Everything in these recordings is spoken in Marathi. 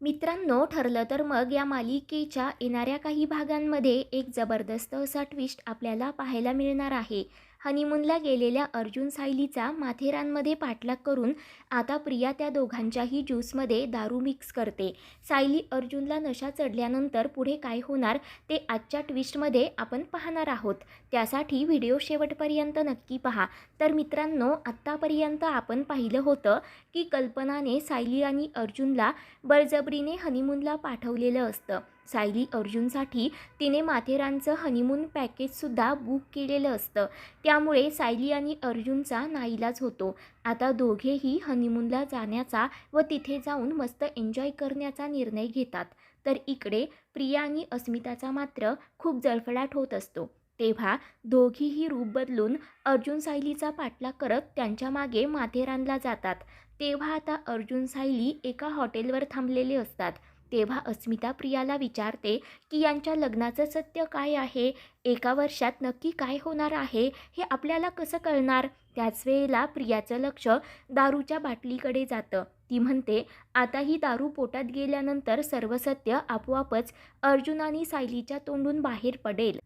मित्रांनो ठरलं तर मग या मालिकेच्या येणाऱ्या काही भागांमध्ये एक जबरदस्त असा ट्विस्ट आपल्याला पाहायला मिळणार आहे. हनीमूनला गेलेल्या अर्जुन सायलीचा माथेरानमध्ये पाठलाग करून आता प्रिया त्या दोघांच्याही ज्यूसमध्ये दारू मिक्स करते. सायली अर्जुनला नशा चढल्यानंतर पुढे काय होणार ते आजच्या ट्विस्टमध्ये आपण पाहणार आहोत. त्यासाठी व्हिडिओ शेवटपर्यंत नक्की पहा. तर मित्रांनो आत्तापर्यंत आपण पाहिलं होतं की कल्पनाने सायली आणि अर्जुनला बळजबरीने हनीमूनला पाठवलेलं असतं. सायली अर्जुनसाठी तिने माथेरानचं हनीमून पॅकेजसुद्धा बुक केलेलं असतं. त्यामुळे सायली आणि अर्जुनचा नाईलाज होतो. आता दोघेही हनीमूनला जाण्याचा व तिथे जाऊन मस्त एन्जॉय करण्याचा निर्णय घेतात. तर इकडे प्रिया आणि अस्मिताचा मात्र खूप जळफळाट होत असतो. तेव्हा दोघीही रूप बदलून अर्जुन सायलीचा पाठलाग करत त्यांच्या मागे माथेरानला जातात. तेव्हा आता अर्जुन सायली एका हॉटेलवर थांबलेले असतात. तेव्हा अस्मिता प्रियाला विचारते की यांच्या लग्नाचं सत्य काय आहे? एका वर्षात नक्की काय होणार आहे? हे आपल्याला कसं कळणार? त्याच वेळेला प्रियाचं लक्ष दारूच्या बाटलीकडे जातं. ती म्हणते आता ही दारू पोटात गेल्यानंतर सर्व सत्य आपोआपच अर्जुन आणि सायलीच्या तोंडून बाहेर पडेल.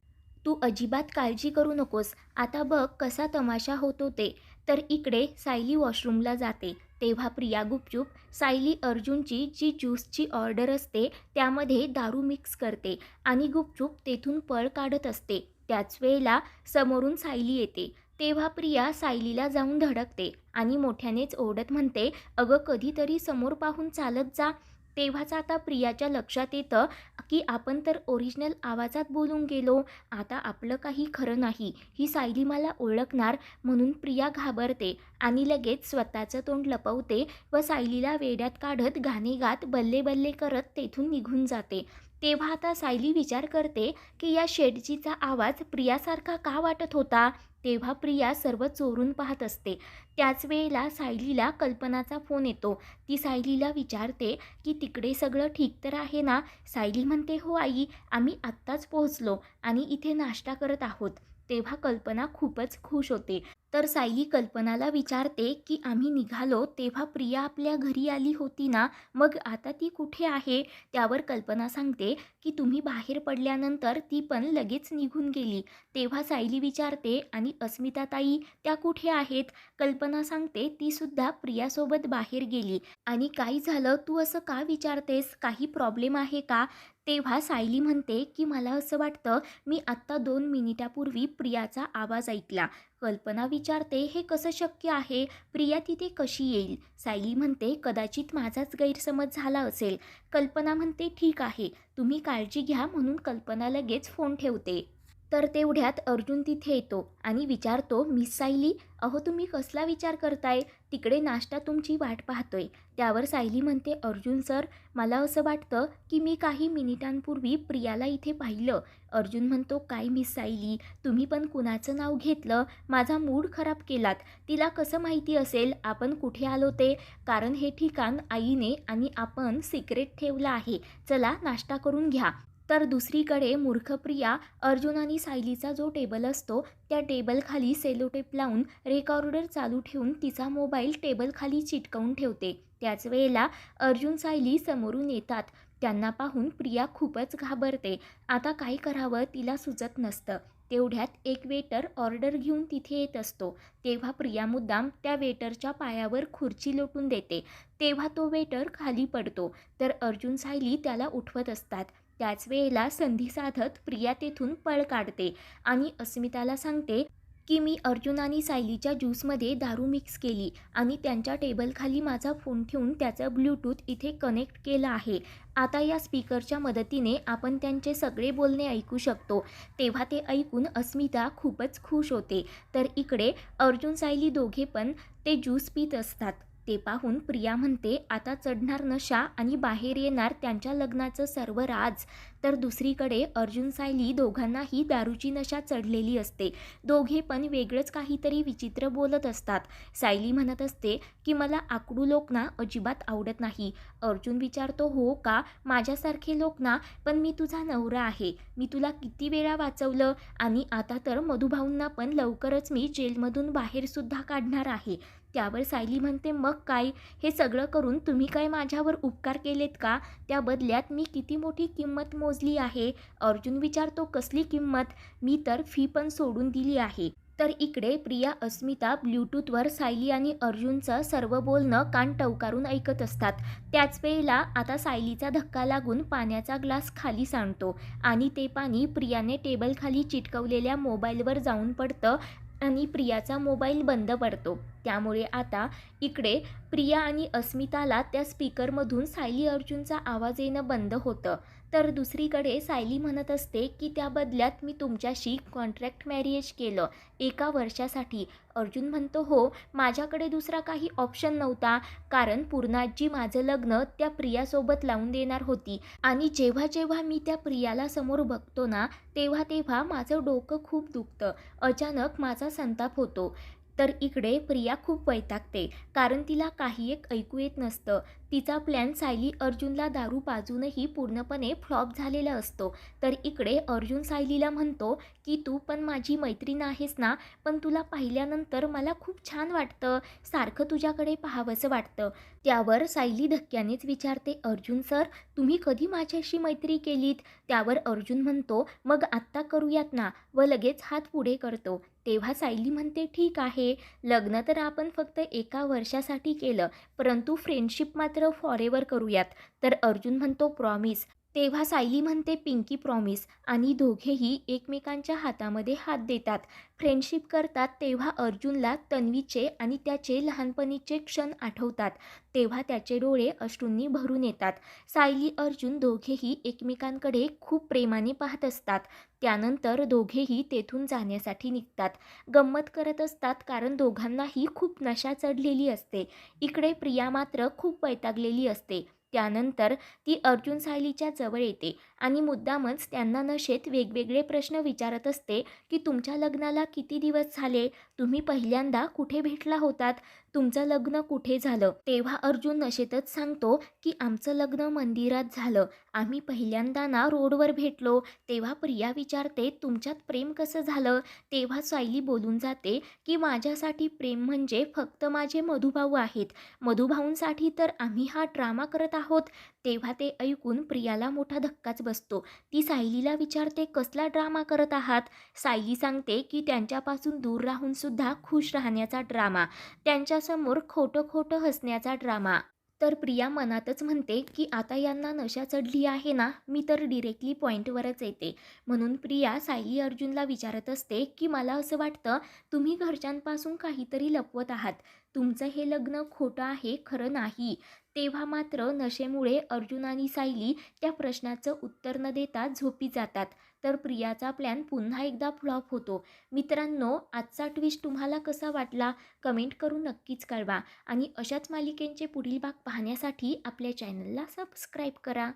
तू अजिबात काळजी करू नकोस. आता बघ कसा तमाशा होतो ते. तर इकडे सायली वॉशरूमला जाते. तेव्हा प्रिया गुपचूप सायली अर्जुनची जी ज्यूसची ऑर्डर असते त्यामध्ये दारू मिक्स करते आणि गुपचूप तेथून पळ काढत असते. त्याच वेळेला समोरून सायली येते. तेव्हा प्रिया सायलीला जाऊन धडकते आणि मोठ्यानेच ओढत म्हणते अगं कधीतरी समोर पाहून चालत जा. तेव्हाच आता प्रियाच्या लक्षात येतं की आपण तर ओरिजिनल आवाजात बोलून गेलो. आता आपलं काही खरं नाही. ही सायली मला ओळखणार म्हणून प्रिया घाबरते आणि लगेच स्वतःचं तोंड लपवते व सायलीला वेड्यात काढत गाणे गात बल्ले बल्ले करत तेथून निघून जाते. तेव्हा आता सायली विचार करते की या शेटजीचा आवाज प्रियासारखा का वाटत होता? तेव्हा प्रिया सर्व चोरून पाहत असते. त्याच वेळेला सायलीला कल्पनाचा फोन येतो. ती सायलीला विचारते की तिकडे सगळं ठीक तर आहे ना? सायली म्हणते हो आई आम्ही आत्ताच पोहोचलो आणि इथे नाश्ता करत आहोत. तेव्हा कल्पना खूपच खुश होते. तर सायली कल्पनाला विचारते की आम्ही निघालो तेव्हा प्रिया आपल्या घरी आली होती ना? मग आता ती कुठे आहे? त्यावर कल्पना सांगते की तुम्ही बाहेर पडल्यानंतर ती पण लगेच निघून गेली. तेव्हा सायली विचारते आणि अस्मिता ताई त्या कुठे आहेत? कल्पना सांगते ती सुद्धा प्रियासोबत बाहेर गेली. आणि काय झालं? तू असं का विचारतेस? काही प्रॉब्लेम आहे का? तेव्हा सायली म्हणते की मला असं वाटतं मी आत्ता दोन मिनिटापूर्वी प्रियाचा आवाज ऐकला. कल्पना विचारते हे कसं शक्य आहे? प्रिया तिथे कशी येईल? सायली म्हणते कदाचित माझाच गैरसमज झाला असेल. कल्पना म्हणते ठीक आहे. तुम्ही काळजी घ्या. म्हणून कल्पना लगेच फोन ठेवते. तर तेवढ्यात अर्जुन तिथे येतो आणि विचारतो मिस सायली अहो तुम्ही कसला विचार करताय? तिकडे नाश्ता तुमची वाट पाहतोय. त्यावर सायली म्हणते अर्जुन सर मला असं वाटतं की मी काही मिनिटांपूर्वी प्रियाला इथे पाहिलं. अर्जुन म्हणतो काय मिस सायली तुम्ही पण कुणाचं नाव घेतलं? माझा मूड खराब केलात. तिला कसं माहिती असेल? आपण कुठे आलो ते? कारण हे ठिकाण आईने आणि आपण सिक्रेट ठेवलं आहे. चला नाश्ता करून घ्या. तर दुसरीकडे मूर्खप्रिया अर्जुन आणि सायलीचा जो टेबल असतो त्या टेबलखाली सेलोटेप लावून रेकॉर्डर चालू ठेवून तिचा मोबाईल टेबलखाली चिटकवून ठेवते. त्याच वेळेला अर्जुन सायली समोरून येतात. त्यांना पाहून प्रिया खूपच घाबरते. आता काय करावं तिला सुचत नसतं. तेवढ्यात एक वेटर ऑर्डर घेऊन तिथे येत असतो. तेव्हा प्रिया मुद्दाम त्या वेटरच्या पायावर खुर्ची लोटून देते. तेव्हा तो वेटर खाली पडतो. तर अर्जुन सायली त्याला उठवत असतात. त्याच वेळेला संधी साधत प्रिया तेथून पळ काढते आणि अस्मिताला सांगते की मी अर्जुन आणि सायलीच्या ज्यूसमध्ये दारू मिक्स केली आणि त्यांच्या टेबलखाली माझा फोन ठेवून त्याचं ब्लूटूथ इथे कनेक्ट केलं आहे. आता या स्पीकरच्या मदतीने आपण त्यांचे सगळे बोलणे ऐकू शकतो. तेव्हा ते ऐकून अस्मिता खूपच खुश होते. तर इकडे अर्जुन सायली दोघे पण ते ज्यूस पित असतात. ते पाहून प्रिया म्हणते आता चढणार नशा आणि बाहेर येणार त्यांच्या लग्नाचं सर्व राज. तर दुसरीकडे अर्जुन सायली दोघांनाही दारूची नशा चढलेली असते. दोघे पण वेगळंच काहीतरी विचित्र बोलत असतात. सायली म्हणत असते की मला आकडू लोक ना अजिबात आवडत नाही. अर्जुन विचारतो हो का? माझ्यासारखे लोक ना? पण मी तुझा नवरा आहे. मी तुला किती वेळा वाचवलं? आणि आता तर मधुभाऊंना पण लवकरच मी जेलमधून बाहेरसुद्धा काढणार आहे. त्यावर सायली म्हणते मग काय? हे सगळं करून तुम्ही काय माझ्यावर उपकार केलेत का? त्या बदल्यात मी किती मोठी किंमत मोजली आहे. अर्जुन विचारतो कसली किंमत? मी तर फी पण सोडून दिली आहे. तर इकडे प्रिया अस्मिता ब्ल्यूटूथवर सायली आणि अर्जुनचं सर्व बोलणं कान टवकारून ऐकत असतात. त्याच वेळेला आता सायलीचा धक्का लागून पाण्याचा ग्लास खाली सांडतो आणि ते पाणी प्रियाने टेबलखाली चिटकवलेल्या मोबाईलवर जाऊन पडतं आणि प्रियाचा मोबाईल बंद पडतो. त्यामुळे आता इकडे प्रिया आणि अस्मिताला त्या स्पीकरमधून सायली अर्जुनचा आवाज येणं बंद होतं. तर दुसरीकडे सायली म्हणत असते की त्या बदल्यात मी तुमच्याशी कॉन्ट्रॅक्ट मॅरिएज केलं. एका वर्षासाठी. अर्जुन म्हणतो हो माझ्याकडे दुसरा काही ऑप्शन नव्हता. कारण पूर्णाजी माझं लग्न त्या प्रियासोबत लावून देणार होती. आणि जेव्हा जेव्हा मी त्या प्रियाला समोर बघतो ना तेव्हा तेव्हा माझं डोकं खूप दुखतं. अचानक माझा संताप होतो. तर इकडे प्रिया खूप वैतागते कारण तिला काही एक ऐकू येत नसतं. तिचा प्लॅन सायली अर्जुनला दारू पाजूनही पूर्णपणे फ्लॉप झालेला असतो. तर इकडे अर्जुन सायलीला म्हणतो की तू पण माझी मैत्रीण आहेस ना पण तुला पाहिल्यानंतर मला खूप छान वाटतं. सारखं तुझ्याकडे पाहावंसं वाटतं. त्यावर सायली धक्क्यानेच विचारते अर्जुन सर तुम्ही कधी माझ्याशी मैत्री केलीत? त्यावर अर्जुन म्हणतो मग आत्ता करूयात ना. व लगेच हात पुढे करतो. तेव्हा सायली म्हणते ठीक आहे लग्न तर आपण फक्त एका वर्षासाठी केलं परंतु फ्रेंडशिप मात्र फॉरेवर करूयात. तर अर्जुन म्हणतो प्रॉमिस तेव्हा सायली म्हणते पिंकी प्रॉमिस. आणि दोघेही एकमेकांच्या हातामध्ये हात देतात. फ्रेंडशिप करतात तेव्हा अर्जुनला तन्वीचे आणि त्याचे लहानपणीचे क्षण आठवतात. तेव्हा त्याचे डोळे अश्रूंनी भरून येतात. सायली अर्जुन दोघेही एकमेकांकडे खूप प्रेमाने पाहत असतात. त्यानंतर दोघेही तेथून जाण्यासाठी निघतात. गंमत करत असतात कारण दोघांनाही खूप नशा चढलेली असते. इकडे प्रिया मात्र खूप वैतागलेली असते. त्यानंतर ती अर्जुन सायलीच्या जवळ येते आणि मुद्दामच त्यांना नशेत वेगवेगळे प्रश्न विचारत असते की तुमच्या लग्नाला किती दिवस झाले? तुम्ही पहिल्यांदा कुठे भेटला होतात? तुमचं लग्न कुठे झालं? तेव्हा अर्जुन नशेतच सांगतो की आमचं लग्न मंदिरात झालं. आम्ही पहिल्यांदा ना रोडवर भेटलो. तेव्हा प्रिया विचारते तुमच्यात प्रेम कसं झालं? तेव्हा सायली बोलून जाते की माझ्यासाठी प्रेम म्हणजे फक्त माझे मधुभाऊ आहेत. मधुभाऊंसाठी तर आम्ही हा ड्रामा करत आहोत. तेव्हा ते ऐकून प्रियाला मोठा धक्काच बसतो. ती सायलीला विचारते कसला ड्रामा करत आहात? सायली सांगते की त्यांच्यापासून दूर राहून सुद्धा खुश राहण्याचा ड्रामा त्यांच्यासमोर खोटं खोटं हसण्याचा ड्रामा. तर प्रिया मनातच म्हणते की आता यांना नशा चढली आहे ना मी तर डिरेक्टली पॉईंटवरच येते. म्हणून प्रिया सायली अर्जुनला विचारत असते की मला असं वाटतं तुम्ही घरच्यांपासून काहीतरी लपवत आहात. तुमचं हे लग्न खोटं आहे खरं नाही. तेव्हा मात्र नशेमुळे अर्जुन आणि सायली त्या प्रश्नाचं उत्तर न देता झोपी जातात. तर प्रियाचा प्लॅन पुन्हा एकदा फ्लॉप होतो. मित्रांनो आजचा ट्विस्ट तुम्हाला कसा वाटला? कमेंट करून नक्कीच कळवा. आणि अशाच मालिकेंचे पुढील भाग पाहण्यासाठी आपल्या चॅनलला सबस्क्राईब करा.